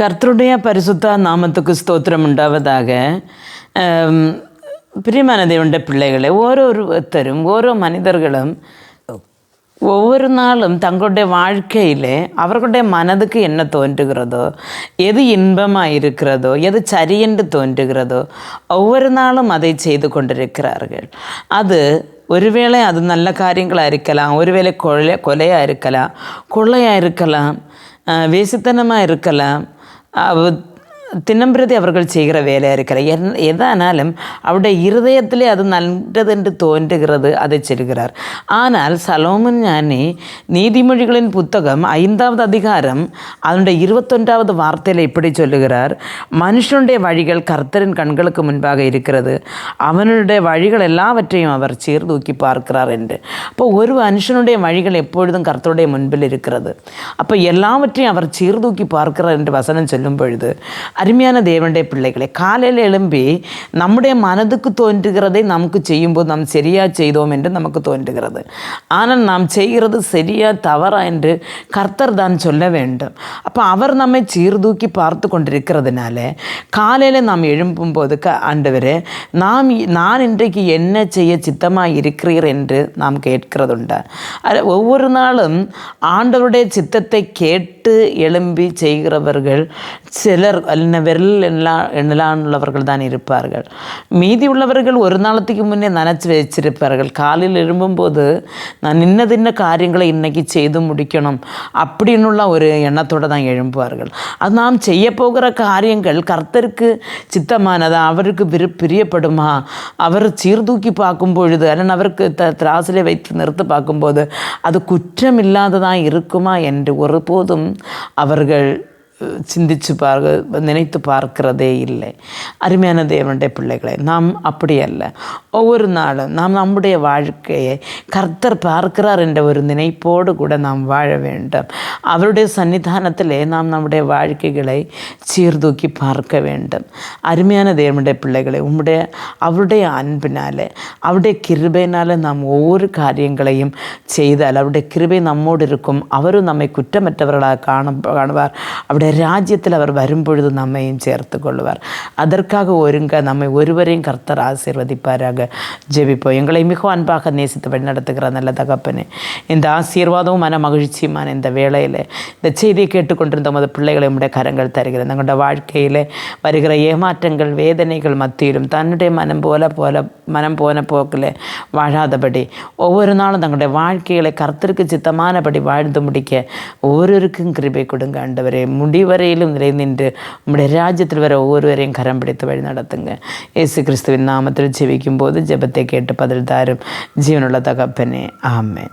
கர்த்தருடைய பரிசுத்த நாமத்துக்கு ஸ்தோத்திரம் உண்டாவதாக. பிரியமான தேவண்ட பிள்ளைகளை ஓரோருத்தரும் ஓரோ மனிதர்களும் ஒவ்வொரு நாளும் தங்களுடைய வாழ்க்கையிலே அவர்களுடைய மனதுக்கு என்ன தோன்றுகிறதோ எது இன்பமாக இருக்கிறதோ எது சரியென்று தோன்றுகிறதோ ஒவ்வொரு நாளும் அதை செய்து கொண்டிருக்கிறார்கள். அது ஒருவேளை அது நல்ல காரியங்களாக இருக்கலாம் ஒருவேளை கொலை கொலையாக இருக்கலாம் கொள்ளையாக இருக்கலாம் வேசித்தனமாக இருக்கலாம் अब தினம்பிரதி அவர்கள் செய்கிற வேலையாக இருக்கிற என் எதானாலும் அவருடைய இருதயத்திலே அது நல்லதென்று தோன்றுகிறது அதை செல்கிறார். ஆனால் சலோமன் ஞானி நீதிமொழிகளின் புத்தகம் ஐந்தாவது அதிகாரம் அதனுடைய இருபத்தொன்றாவது வார்த்தையில் இப்படி சொல்லுகிறார். மனுஷனுடைய வழிகள் கர்த்தரின் கண்களுக்கு முன்பாக இருக்கிறது. அவனுடைய வழிகள் எல்லாவற்றையும் அவர் சீர்தூக்கி பார்க்கிறார் என்று. அப்போ ஒரு மனுஷனுடைய வழிகள் எப்பொழுதும் கர்த்தருடைய முன்பில் இருக்கிறது. அப்போ எல்லாவற்றையும் அவர் சீர்தூக்கி பார்க்கிறார் என்று வசனம் சொல்லும் பொழுது அருமையான தேவனுடைய பிள்ளைகளை காலையில் எழும்பி நம்முடைய மனதுக்கு தோன்றுகிறதை நமக்கு செய்யும்போது நாம் சரியாக செய்தோம் என்று நமக்கு தோன்றுகிறது. ஆனால் நாம் செய்கிறது சரியா தவறா என்று கர்த்தர் தான் சொல்ல வேண்டும். அப்போ அவர் நம்மை சீர்தூக்கி பார்த்து கொண்டிருக்கிறதுனால காலையில் நாம் எழும்பும் போது க ஆண்டவர் நாம் நான் இன்றைக்கு என்ன செய்ய சித்தமாக இருக்கிறீர் என்று நாம் கேட்கிறதுண்டு. அது ஒவ்வொரு நாளும் ஆண்டவருடைய சித்தத்தை கேட்டு எழும்பி செய்கிறவர்கள் சிலர் அல்ல விரல் எண்ணலா எண்ணலானுள்ளவர்கள் தான் இருப்பார்கள். மீதி உள்ளவர்கள் ஒரு நாளத்துக்கு முன்னே நினச்சி வச்சிருப்பார்கள். காலையில் எழும்பும்போது நான் இன்ன தின்ன காரியங்களை இன்றைக்கி செய்து முடிக்கணும் அப்படின்னுள்ள ஒரு எண்ணத்தோடு தான் எழும்புவார்கள். அது நாம் செய்ய போகிற காரியங்கள் கர்த்தருக்கு சித்தமானதா? அவருக்கு விரு பிரியப்படுமா? அவர் சீர்தூக்கி பார்க்கும் பொழுது அல்லது அவருக்கு த திராசிலே வைத்து நிறுத்து பார்க்கும்போது அது குற்றம் இல்லாததாக இருக்குமா என்று ஒருபோதும் அவர்கள் சிந்தித்து சிந்திச்சு பார்க்க நினைத்து பார்க்கிறதே இல்லை. அருமையான தேவனுடைய பிள்ளைகளை நாம் அப்படி அல்ல. ஒவ்வொரு நாளும் நாம் நம்முடைய வாழ்க்கையை கர்த்தர் பார்க்கிறார் என்ற ஒரு நினைப்போடு கூட நாம் வாழ வேண்டும். அவருடைய சன்னிதானத்திலே நாம் நம்முடைய வாழ்க்கைகளை சீர்தூக்கி பார்க்க வேண்டும். அருமையான தேவனுடைய பிள்ளைகளை உம்முடைய அவருடைய அன்பினாலே அவருடைய கிருபையினால நாம் ஒவ்வொரு காரியங்களையும் செய்தால் அவருடைய கிருபை நம்மோடு இருக்கும். அவரும் நம்மை குற்றமற்றவர்களாக காண காணுவார். அவருடைய அவருடைய ராஜ்யத்தில் அவர் வரும்பொழுது நம்மையும் சேர்த்து கொள்வார் அதற்காக ஒருங்க நம்மை ஒருவரையும் கர்த்தர் ஆசீர்வதிப்பாராக. ஜெபிப்போம். எங்களை மிகவும் அன்பாக நேசித்து வழிநடத்துகிற நல்ல தகப்பனே இந்த ஆசீர்வாதமும் மன மகிழ்ச்சியுமான இந்த வேளையில் இந்த செய்தியை கேட்டுக்கொண்டிருந்த உமது பிள்ளைகளை உடைய கரங்கள் தருகிறது. தங்களுடைய வாழ்க்கையில் வருகிற ஏமாற்றங்கள் வேதனைகள் மத்தியிலும் தன்னுடைய மனம் போல போல மனம் போன போக்கில் வாழாதபடி ஒவ்வொரு நாளும் தங்களுடைய வாழ்க்கைகளை கர்த்தருக்கு சித்தமானபடி வாழ்ந்து முடிக்க ஒவ்வொருவருக்கும் கிருபை கொடுங்க. ஆண்டவரே முடி முடிவரையிலும் நிலைநின்று உம்முடைய ராஜ்யத்தில் வர ஒவ்வொருவரையும் கரம் பிடித்து வழி நடத்துங்க இயேசு கிறிஸ்துவின் நாமத்தில் ஜெபிக்கும் போது ஜெபத்தை கேட்டு பதில் தாரும் ஜீவனுள்ள தகப்பனே ஆமென்